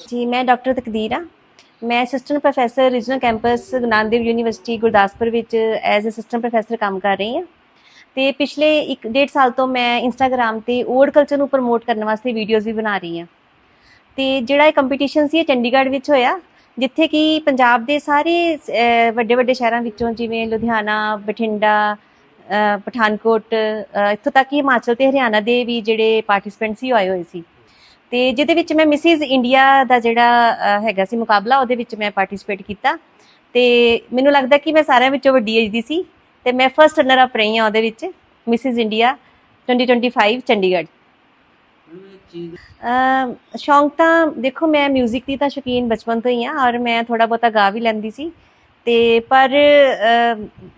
ਜੀ, ਮੈਂ ਡਾਕਟਰ ਤਕਦੀਰ ਆ ਮੈਂ assistant professor regional campus Guru Nanak university Gurdaspur ਵਿੱਚ ਐਜ਼ ਅਸਿਸਟੈਂਟ ਪ੍ਰੋਫੈਸਰ ਕੰਮ ਕਰ ਰਹੀ ਹਾਂ। ਤੇ ਪਿਛਲੇ 1.5 ਸਾਲ ਤੋਂ ਮੈਂ ਇੰਸਟਾਗ੍ਰam ਤੇ ਓਲਡ ਕਲਚਰ ਨੂੰ ਪ੍ਰਮੋਟ ਕਰਨ ਵਾਸਤੇ ਵੀਡੀਓਜ਼ ਵੀ ਬਣਾ ਰਹੀ ਹਾਂ। ਤੇ ਜਿਹੜਾ ਇਹ ਕੰਪੀਟੀਸ਼ਨ ਸੀ, ਇਹ ਚੰਡੀਗੜ੍ਹ ਵਿੱਚ ਹੋਇਆ, ਜਿੱਥੇ ਕਿ ਪੰਜਾਬ ਦੇ ਸਾਰੇ ਵੱਡੇ ਵੱਡੇ ਸ਼ਹਿਰਾਂ ਵਿੱਚੋਂ ਜਿਵੇਂ ਲੁਧਿਆਣਾ, ਬਠਿੰਡਾ ਪਠਾਨਕੋਟ ਇੱਥੋਂ ਤੱਕ ਕਿ ਹਿਮਾਚਲ ਤੇ ਹਰਿਆਣਾ ਦੇ ਵੀ ਜਿਹੜੇ ਪਾਰਟਿਸਪੈਂਟ ਸੀ, ਉਹ ਆਏ ਹੋਏ ਸੀ। ਤੇ ਜਿਹਦੇ ਵਿੱਚ ਮੈਂ ਮਿਸਿਸ ਇੰਡੀਆ ਦਾ ਜਿਹੜਾ ਹੈਗਾ ਸੀ ਮੁਕਾਬਲਾ, ਉਹਦੇ ਵਿੱਚ ਮੈਂ ਪਾਰਟਿਸਿਪੇਟ ਕੀਤਾ। ਤੇ ਮੈਨੂੰ ਲੱਗਦਾ ਕਿ ਮੈਂ ਸਾਰਿਆਂ ਵਿੱਚੋਂ ਵੱਡੀ ਏਜ ਦੀ ਸੀ। ਤੇ ਮੈਂ ਫਰਸਟ ਰਨਰ ਅਪ ਰਹੀ ਹਾਂ ਉਹਦੇ ਵਿੱਚ, ਮਿਸਿਸ ਇੰਡੀਆ 2025 ਚੰਡੀਗੜ੍ਹ। ਮੈਨੂੰ ਇੱਕ ਚੀਜ਼ ਸ਼ੌਂਕ ਤਾਂ ਦੇਖੋ, ਮੈਂ 뮤직 ਦੀ ਤਾਂ ਸ਼ੌਕੀਨ ਬਚਪਨ ਤੋਂ ਹੀ ਆ ਔਰ ਮੈਂ ਥੋੜਾ ਬਹੁਤਾ ਗਾ ਵੀ ਲੈਂਦੀ ਸੀ। ਤੇ ਪਰ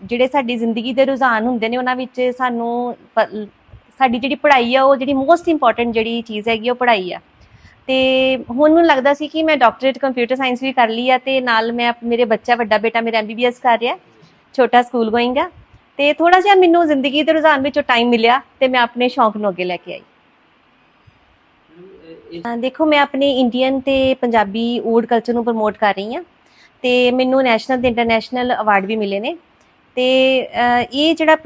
ਜਿਹੜੇ ਸਾਡੀ ਜ਼ਿੰਦਗੀ ਦੇ ਰੁਝਾਨ ਹੁੰਦੇ ਨੇ, ਉਹਨਾਂ ਵਿੱਚ ਸਾਨੂੰ ਸਾਡੀ ਜਿਹੜੀ ਪੜ੍ਹਾਈ ਆ ਉਹ ਜਿਹੜੀ ਮੋਸਟ ਇੰਪੋਰਟੈਂਟ ਜਿਹੜੀ ਚੀਜ਼ ਹੈਗੀ ਉਹ ਪੜ੍ਹਾਈ ਆ। ਤੇ ਹੁਣ ਮੈਨੂੰ ਲੱਗਦਾ ਸੀ ਕਿ ਮੈਂ ਡਾਕਟਰੇਟ ਕੰਪਿਊਟਰ ਸਾਇੰਸ ਵੀ ਕਰ ਲਈ ਆ ਤੇ ਨਾਲ ਮੈਂ ਮੇਰੇ ਬੱਚਾ ਵੱਡਾ ਬੇਟਾ ਮੇਰਾ ਐਮਬੀਬੀਐਸ ਕਰ ਰਿਹਾ ਛੋਟਾ ਸਕੂਲ ਗੋਇੰਗ ਆ। ਤੇ ਥੋੜਾ ਜਿਹਾ ਮੈਨੂੰ ਜ਼ਿੰਦਗੀ ਦੇ ਰੁਝਾਨ ਵਿੱਚੋਂ ਟਾਈਮ ਮਿਲਿਆ ਤੇ ਮੈਂ ਆਪਣੇ ਸ਼ੌਂਕ ਨੂੰ ਅੱਗੇ ਲੈ ਕੇ ਆਈ। ਦੇਖੋ ਮੈਂ ਆਪਣੇ ਇੰਡੀਅਨ ਤੇ ਪੰਜਾਬੀ ਊਡ ਕਲਚਰ ਨੂੰ ਪ੍ਰਮੋਟ ਕਰ ਰਹੀ ਹਾਂ ਤੇ ਮੈਨੂੰ ਨੈਸ਼ਨਲ ਤੇ ਇੰਟਰਨੈਸ਼ਨਲ ਅਵਾਰਡ ਵੀ ਮਿਲੇ ਨੇ। ਤੇ ਇਹ ਜਿਹੜਾ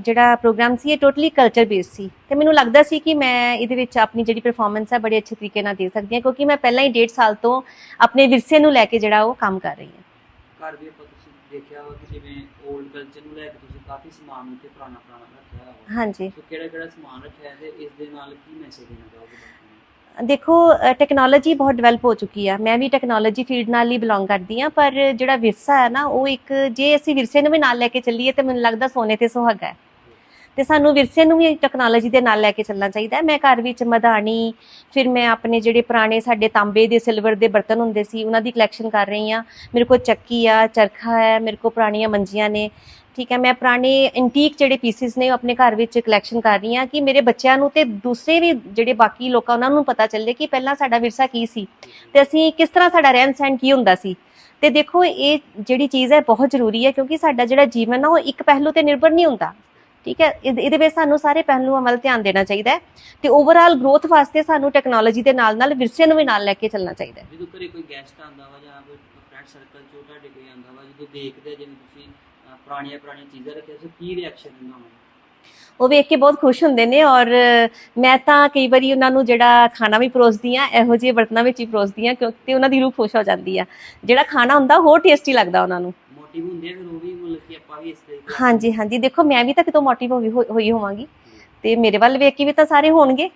ਜਿਹੜਾ ਪ੍ਰੋਗਰਾਮ ਸੀ ਇਹ ਟੋਟਲੀ ਕਲਚਰ ਬੇਸਡ ਸੀ। ਤੇ ਮੈਨੂੰ ਲੱਗਦਾ ਸੀ ਕਿ ਮੈਂ ਇਹਦੇ ਵਿੱਚ ਆਪਣੀ ਜਿਹੜੀ ਪਰਫਾਰਮੈਂਸ ਹੈ ਬੜੇ ਅੱਛੇ ਤਰੀਕੇ ਨਾਲ ਦੇ ਸਕਦੀ ਹਾਂ ਕਿਉਂਕਿ ਮੈਂ ਪਹਿਲਾਂ ਹੀ 1.5 ਸਾਲ ਤੋਂ ਆਪਣੇ ਵਿਰਸੇ ਨੂੰ ਲੈ ਕੇ ਜਿਹੜਾ ਉਹ ਕੰਮ ਕਰ ਰਹੀ ਹਾਂ। ਘਰ ਵੀ ਆਪਾਂ ਤੁਸੀਂ ਦੇਖਿਆ ਵਾ ਕਿ ਜਿਵੇਂ 올ਡ ਕਲਚਰ ਨੂੰ ਲੈ ਕੇ ਤੁਸੀਂ ਕਾਫੀ ਸਮਾਨ ਉੱਤੇ ਪੁਰਾਣਾ ਪੁਰਾਣਾ ਰੱਖਿਆ ਹੋਇਆ। ਵਾ ਹਾਂਜੀ। ਸੋ ਕਿਹੜਾ ਕਿਹੜਾ ਸਮਾਨ ਰੱਖਿਆ ਹੈ ਤੇ ਇਸ ਦੇ ਨਾਲ ਕੀ ਮੈਸੇਜ ਦੇਣਾ ਚਾਹੋਗੇ? ਬਾਕੀ ਨੂੰ ਦੇਖੋ ਟੈਕਨੋਲੋਜੀ ਬਹੁਤ ਡਿਵੈਲਪ ਹੋ ਚੁੱਕੀ ਆ। ਮੈਂ ਵੀ ਟੈਕਨੋਲੋਜੀ ਫੀਲਡ ਨਾਲ ਹੀ ਬਿਲੋਂਗ ਕਰਦੀ ਆ ਪਰ ਜਿਹੜਾ ਵਿਰਸਾ ਹੈ ਨਾ, ਉਹ ਇੱਕ, ਜੇ ਅਸੀਂ ਵਿਰਸੇ ਨੂੰ ਵੀ ਨਾਲ ਲੈ ਕੇ ਚੱਲੀਏ ਤੇ ਮੈਨੂੰ ਲੱਗਦਾ ਸੋਨੇ ਤੇ ਸੁਹਾਗਾ ਹੈ। ਤੇ ਸਾਨੂੰ ਵਿਰਸੇ ਨੂੰ ਵੀ ਟੈਕਨੋਲੋਜੀ ਦੇ ਨਾਲ ਲੈ ਕੇ ਚੱਲਣਾ ਚਾਹੀਦਾ ਹੈ। ਮੈਂ ਘਰ ਵਿੱਚ ਮਧਾਣੀ, ਫਿਰ ਮੈਂ ਆਪਣੇ ਜਿਹੜੇ ਪੁਰਾਣੇ ਸਾਡੇ ਤਾਂਬੇ ਦੇ ਸਿਲਵਰ ਦੇ ਬਰਤਨ ਹੁੰਦੇ ਸੀ, ਉਹਨਾਂ ਦੀ ਕਲੈਕਸ਼ਨ ਕਰ ਰਹੀ ਆ ਮੇਰੇ ਕੋਲ ਚੱਕੀ ਆ, ਚਰਖਾ ਹੈ, ਮੇਰੇ ਕੋਲ ਪੁਰਾਣੀਆਂ ਮੰਜੀਆਂ ਨੇ। ਠੀਕ ਹੈ, ਮੈਂ ਪੁਰਾਣੇ ਐਂਟੀਕ ਜਿਹੜੇ ਪੀਸਿਸ ਨੇ ਉਹ ਆਪਣੇ ਘਰ ਵਿੱਚ ਕਲੈਕਸ਼ਨ ਕਰ ਰਹੀ ਹਾਂ ਕਿ ਮੇਰੇ ਬੱਚਿਆਂ ਨੂੰ ਤੇ ਦੂਸਰੇ ਵੀ ਜਿਹੜੇ ਬਾਕੀ ਲੋਕਾਂ, ਉਹਨਾਂ ਨੂੰ ਪਤਾ ਚੱਲੇ ਕਿ ਪਹਿਲਾਂ ਸਾਡਾ ਵਿਰਸਾ ਕੀ ਸੀ ਤੇ ਅਸੀਂ ਕਿਸ ਤਰ੍ਹਾਂ ਸਾਡਾ ਰਹਿਣ ਸਹਿਣ ਕੀ ਹੁੰਦਾ ਸੀ। ਤੇ ਦੇਖੋ, ਇਹ ਜਿਹੜੀ ਚੀਜ਼ ਹੈ ਬਹੁਤ ਜ਼ਰੂਰੀ ਹੈ ਕਿਉਂਕਿ ਸਾਡਾ ਜਿਹੜਾ ਜੀਵਨ ਆ, ਉਹ ਇੱਕ ਪਹਿਲੂ ਤੇ ਨਿਰਭਰ ਨਹੀਂ ਹੁੰਦਾ। ਠੀਕ ਹੈ? ਇਹਦੇ ਵਿੱਚ ਸਾਨੂੰ ਸਾਰੇ ਪਹਿਲੂਆਂ ਵੱਲ ਧਿਆਨ ਦੇਣਾ ਚਾਹੀਦਾ ਹੈ ਤੇ ਓਵਰਆਲ ਗਰੋਥ ਵਾਸਤੇ ਸਾਨੂੰ ਟੈਕਨੋਲੋਜੀ ਦੇ ਨਾਲ ਨਾਲ ਵਿਰਸੇ ਨੂੰ ਵੀ ਨਾਲ ਲੈ ਕੇ ਚੱਲਣਾ ਚਾਹੀਦਾ ਹੈ। ਜਦੋਂ ਘਰੇ ਕੋਈ ਗੈਸਟ ਆਂਦਾ ਵਾ ਜਾਂ ਕੋਈ ਫਰੈਂਡ ਸਰਕਲ ਚੋਂ ਤੁਹਾਡੇ ਕੋਈ ਆਂਦਾ ਵਾ ਜਦੋਂ ਦੇਖਦੇ ਜਿਵੇਂ ਤੁਸੀਂ ਪੁਰਾਣੀਆਂ ਪੁਰਾਣੀਆਂ ਚੀਜ਼ਾਂ ਰੱਖੀਆਂ ਸੋ ਕੀ ਰਿਐਕਸ਼ਨ ਹੁੰਦਾ ਉਹਨਾਂ ਦਾ ਉਹ ਵੇਖ ਕੇ ਬਹੁਤ ਖੁਸ਼ ਹੁੰਦੇ ਨੇ ਔਰ ਮੈਂ ਤਾਂ ਕਈ ਵਾਰੀ ਉਹਨਾਂ ਨੂੰ ਜਿਹੜਾ ਖਾਣਾ ਵੀ ਪਰੋਸਦੀ ਆ ਇਹੋ ਜਿਹੇ ਬਰਤਨਾਂ ਵਿੱਚ ਹੀ ਪਰੋਸਦੀ ਆ ਕਿਉਂਕਿ ਉਹਨਾਂ ਦੀ ਰੂਹ ਖੁਸ਼ ਹੋ ਜਾਂਦੀ ਆ। ਜਿਹੜਾ ਖਾਣਾ ਹੁੰਦਾ ਹੋਰ ਟੇਸਟੀ ਲੱਗਦਾ ਉਹਨਾਂ ਨੂੰ। ਮੋਟਿਵ ਹੁੰਦੇ ਆ ਫਿਰ ਉਹ ਵੀ ਮਤਲਬ ਕਿ ਆਪਾਂ ਵੀ ਇਸ ਤਰੀਕੇ ਨਾਲ- ਹਾਂਜੀ ਹਾਂਜੀ। ਦੇਖੋ ਮੈਂ ਵੀ ਤਾਂ ਕਿਤੋਂ ਮੋਟਿਵ ਹੋਈ ਹੋਈ ਹੋਵਾਂਗੀ। ਤੇ ਮੇਰੇ ਵੱਲ ਵੇਖ ਕੇ ਵੀ ਤਾਂ ਸਾਰੇ ਹੋਣਗੇ।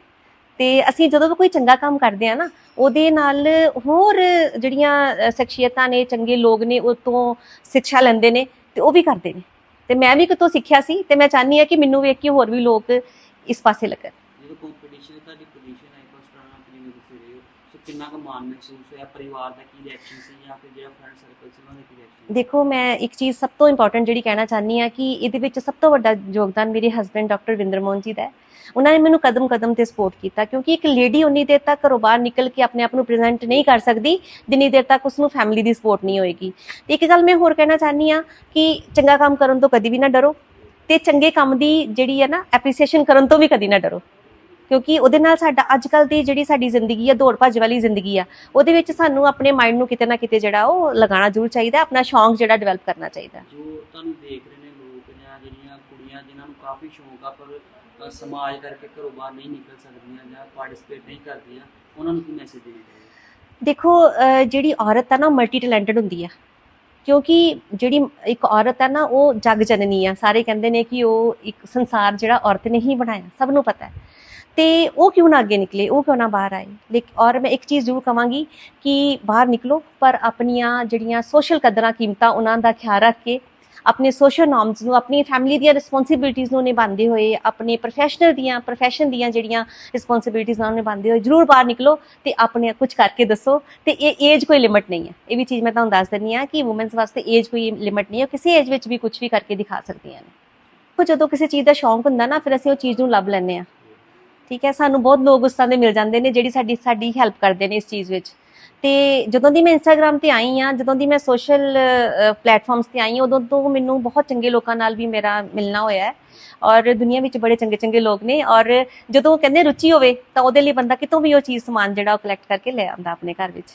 ਤੇ ਅਸੀਂ ਜਦੋਂ ਵੀ ਕੋਈ ਚੰਗਾ ਕੰਮ ਕਰਦੇ ਆ ਨਾ ਉਹਦੇ ਨਾਲ ਹੋਰ ਜਿਹੜੀਆਂ ਅ, ਸ਼ਖਸੀਅਤਾਂ ਨੇ ਚੰਗੇ ਲੋਕ ਨੇ ਉਹ ਤੋਂ ਸਿੱਖਿਆ ਲੈਂਦੇ ਨੇ ਤੇ ਉਹ ਵੀ ਕਰਦੇ ਨੇ। ਤੇ ਮੈਂ ਵੀ ਕਿਤੋਂ ਸਿੱਖਿਆ ਸੀ ਤੇ ਮੈਂ ਚਾਹਨੀ ਆ ਕਿ ਮੈਨੂੰ ਵੇਖ ਕੇ ਹੋਰ ਵੀ ਲੋਕ ਇਸ ਪਾਸੇ ਲੱਗਣ। ਜਦੋਂ ਕੰਪੀਟੀਸ਼ਨ ਤੁਹਾਡੀ ਪੋਜੀਸ਼ਨ ਆਈ ਫਸਟ ਰਨ ਆਪ ਜਿਵੇਂ ਤੁਸੀਂ ਰਹੇ ਹੋ ਸੋ ਕਿੰਨਾ ਕੁ ਮਾਣ ਮਹਿਸੂਸ ਹੋਇਆ? ਪਰਿਵਾਰ ਦਾ ਕੀ ਰਿਐਕਸ਼ਨ ਸੀ ਜਾਂ ਫਿਰ ਜਿਹੜਾ ਫਰੈਂਡ ਸਰਕਲ ਸੀ, ਉਹਨਾਂ ਦਾ ਕੀ ਰਿਐਕਸ਼ਨ ਦੇਖੋ, ਮੈਂ ਇੱਕ ਚੀਜ਼ ਸਭ ਤੋਂ ਇੰਪੋਰਟੈਂਟ ਜਿਹੜੀ ਕਹਿਣਾ ਚਾਹਨੀ ਆ ਕਿ ਇਹਦੇ ਵਿੱਚ ਸਭ ਤੋਂ ਵੱਡਾ ਯੋਗਦਾਨ ਮੇਰੇ ਹਸਬੰਡ ਡਾਕਟਰ ਵਿੰਦਰ ਮੋਹਨ ਜੀ ਦਾ ਹੈ। ਉਹਨਾਂ ਨੇ ਮੈਨੂੰ ਕਦਮ ਕਦਮ ਤੇ ਸਪੋਰਟ ਕੀਤਾ ਕਿਉਂਕਿ ਇੱਕ ਲੇਡੀ ਉਨੀ ਦੇਰ ਤੱਕ ਘਰੋਂ ਬਾਹਰ ਨਿਕਲ ਕੇ ਆਪਣੇ ਆਪ ਨੂੰ ਪ੍ਰੈਜ਼ੈਂਟ ਨਹੀਂ ਕਰ ਸਕਦੀ, ਜਿੰਨੀ ਦੇਰ ਤੱਕ ਉਸ ਨੂੰ ਫੈਮਿਲੀ ਦੀ ਸਪੋਰਟ ਨਹੀਂ ਹੋਏਗੀ। ਤੇ ਇੱਕ ਗੱਲ ਮੈਂ ਹੋਰ ਕਹਿਣਾ ਚਾਹਨੀ ਆ ਕਿ ਚੰਗਾ ਕੰਮ ਕਰਨ ਤੋਂ ਕਦੀ ਵੀ ਨਾ ਡਰੋ ਤੇ ਚੰਗੇ ਕੰਮ ਦੀ ਜਿਹੜੀ ਹੈ ਨਾ ਐਪਰੀਸੀਏਸ਼ਨ ਕਰਨ ਤੋਂ ਵੀ ਕਦੀ ਨਾ ਡਰੋ। ਕਿਉਂਕਿ ਉਹਦੇ ਨਾਲ ਸਾਡਾ ਅੱਜ ਕੱਲ ਦੀ ਜਿਹੜੀ ਸਾਡੀ ਜ਼ਿੰਦਗੀ ਆ ਦੌੜ ਭੱਜ ਵਾਲੀ ਜ਼ਿੰਦਗੀ ਆ ਉਹਦੇ ਵਿੱਚ ਸਾਨੂੰ ਆਪਣੇ ਮਾਈਂਡ ਨੂੰ ਕਿਤੇ ਨਾ ਕਿਤੇ ਜਿਹੜਾ ਉਹ ਲਗਾਉਣਾ ਜ਼ਰੂਰ ਚਾਹੀਦਾ ਆਪਣਾ ਸ਼ੌਂਕ ਜਿਹੜਾ ਡਿਵੈਲਪ ਕਰਨਾ ਚਾਹੀਦਾ ਜੋ ਤੁਹਾਨੂੰ ਦੇਖ ਰਹੇ ਨੇ ਲੋਕ ਜਾਂ ਜਿਹੜੀਆਂ ਕੁੜੀਆਂ ਜਿਨ੍ਹਾਂ ਨੂੰ ਕਾਫੀ ਸ਼ੌਂਕ ਆ ਪਰ ਸਮਾਜ ਕਰਕੇ ਘਰੋਂ ਬਾਹਰ ਨਹੀਂ ਨਿਕਲ ਸਕਦੀਆਂ ਜਾਂ ਪਾਰਟਿਸਿਪੇਟ ਨਹੀਂ ਕਰਦੀਆਂ ਉਹਨਾਂ ਨੂੰ ਕੀ ਮੈਸੇਜ ਦੇਣਾ ਦੇਖੋ ਜਿਹੜੀ ਔਰਤ ਆ ਨਾ ਮਲਟੀ ਟੈਲੈਂਟਡ ਹੁੰਦੀ ਆ। ਕਿਉਂਕਿ ਜਿਹੜੀ ਇੱਕ ਔਰਤ ਆ ਨਾ ਉਹ ਜਗ ਜਨਨੀ ਆ। ਸਾਰੇ ਕਹਿੰਦੇ ਨੇ ਕਿ ਉਹ ਇੱਕ ਸੰਸਾਰ ਜਿਹੜਾ ਔਰਤ ਨੇ ਹੀ ਬਣਾਇਆ ਸਭ ਨੂੰ ਪਤਾ ਹੈ। ਤੇ ਉਹ ਕਿਉਂ ਨਾ ਅੱਗੇ ਨਿਕਲੇ? ਉਹ ਕਿਉਂ ਨਾ ਬਾਹਰ ਆਏ? ਲੇਕਿਨ ਔਰ ਮੈਂ ਇੱਕ ਚੀਜ਼ ਜ਼ਰੂਰ ਕਵਾਂਗੀ ਕਿ ਬਾਹਰ ਨਿਕਲੋ, ਪਰ ਆਪਣੀਆਂ ਜਿਹੜੀਆਂ ਸੋਸ਼ਲ ਕਦਰਾਂ, ਕੀਮਤਾਂ, ਉਹਨਾਂ ਦਾ ਖਿਆਲ ਰੱਖ ਕੇ ਆਪਣੇ ਸੋਸ਼ਲ ਨਾਰਮਸ ਨੂੰ, ਆਪਣੀ ਫੈਮਿਲੀ ਦੀਆਂ ਰਿਸਪੌਂਸਿਬਿਲਟੀਆਂ ਨੂੰ ਨਿਭਾਉਂਦੇ ਹੋਏ, ਆਪਣੇ ਪ੍ਰੋਫੈਸ਼ਨਲ ਦੀਆਂ ਪ੍ਰੋਫੈਸ਼ਨ ਦੀਆਂ ਜਿਹੜੀਆਂ ਰਿਸਪੌਂਸਿਬਿਲਟੀਆਂ ਨਾਲ ਨਿਭਾਉਂਦੇ ਹੋਏ ਜ਼ਰੂਰ ਬਾਹਰ ਨਿਕਲੋ ਤੇ ਆਪਣੇ ਕੁਝ ਕਰਕੇ ਦੱਸੋ। ਤੇ ਇਹ ਏਜ ਕੋਈ ਲਿਮਿਟ ਨਹੀਂ ਹੈ। ਇਹ ਵੀ ਚੀਜ਼ ਮੈਂ ਤੁਹਾਨੂੰ ਦੱਸ ਦਿੰਨੀ ਆ ਕਿ ਔਮਨਸ ਵਾਸਤੇ ਏਜ ਕੋਈ ਲਿਮਿਟ ਨਹੀਂ ਹੈ। ਕਿਸੇ ਏਜ ਵਿੱਚ ਵੀ ਕੁਝ ਵੀ ਕਰਕੇ ਦਿਖਾ ਸਕਦੀਆਂ ਨੇ। ਕੋ ਜਦੋਂ ਕਿਸੇ ਚੀਜ਼ ਦਾ ਸ਼ੌਂਕ ਹੁੰਦਾ ਨਾ, ਫਿਰ ਅਸੀਂ ਉਹ ਚੀਜ਼ ਨੂੰ ਲੱਭ ਲੈਂਦੇ ਆ ਠੀਕ ਹੈ, ਸਾਨੂੰ ਬਹੁਤ ਲੋਕ ਉਸ ਤਰ੍ਹਾਂ ਦੇ ਮਿਲ ਜਾਂਦੇ ਨੇ ਜਿਹੜੀ ਸਾਡੀ ਸਾਡੀ ਹੈਲਪ ਕਰਦੇ ਨੇ ਇਸ ਚੀਜ਼ ਵਿੱਚ। ਤੇ ਜਦੋਂ ਦੀ ਮੈਂ ਇੰਸਟਾਗ੍ਰam ਤੇ ਆਈ ਆ ਜਦੋਂ ਦੀ ਮੈਂ ਸੋਸ਼ਲ ਪਲੇਟਫਾਰਮਸ ਤੇ ਆਈ ਹਾਂ, ਉਦੋਂ ਤੋਂ ਮੈਨੂੰ ਬਹੁਤ ਚੰਗੇ ਲੋਕਾਂ ਨਾਲ ਵੀ ਮੇਰਾ ਮਿਲਣਾ ਹੋਇਆ ਹੈ। ਔਰ ਦੁਨੀਆ ਵਿੱਚ ਬੜੇ ਚੰਗੇ ਚੰਗੇ ਲੋਕ ਨੇ। ਔਰ ਜਦੋਂ ਕਹਿੰਦੇ ਰੁਚੀ ਹੋਵੇ, ਤਾਂ ਉਹਦੇ ਲਈ ਬੰਦਾ ਕਿਤੋਂ ਵੀ ਉਹ ਚੀਜ਼ ਸਮਾਨ ਜਿਹੜਾ ਉਹ ਕਲੈਕਟ ਕਰਕੇ ਲੈ ਆਉਂਦਾ ਆਪਣੇ ਘਰ ਵਿੱਚ।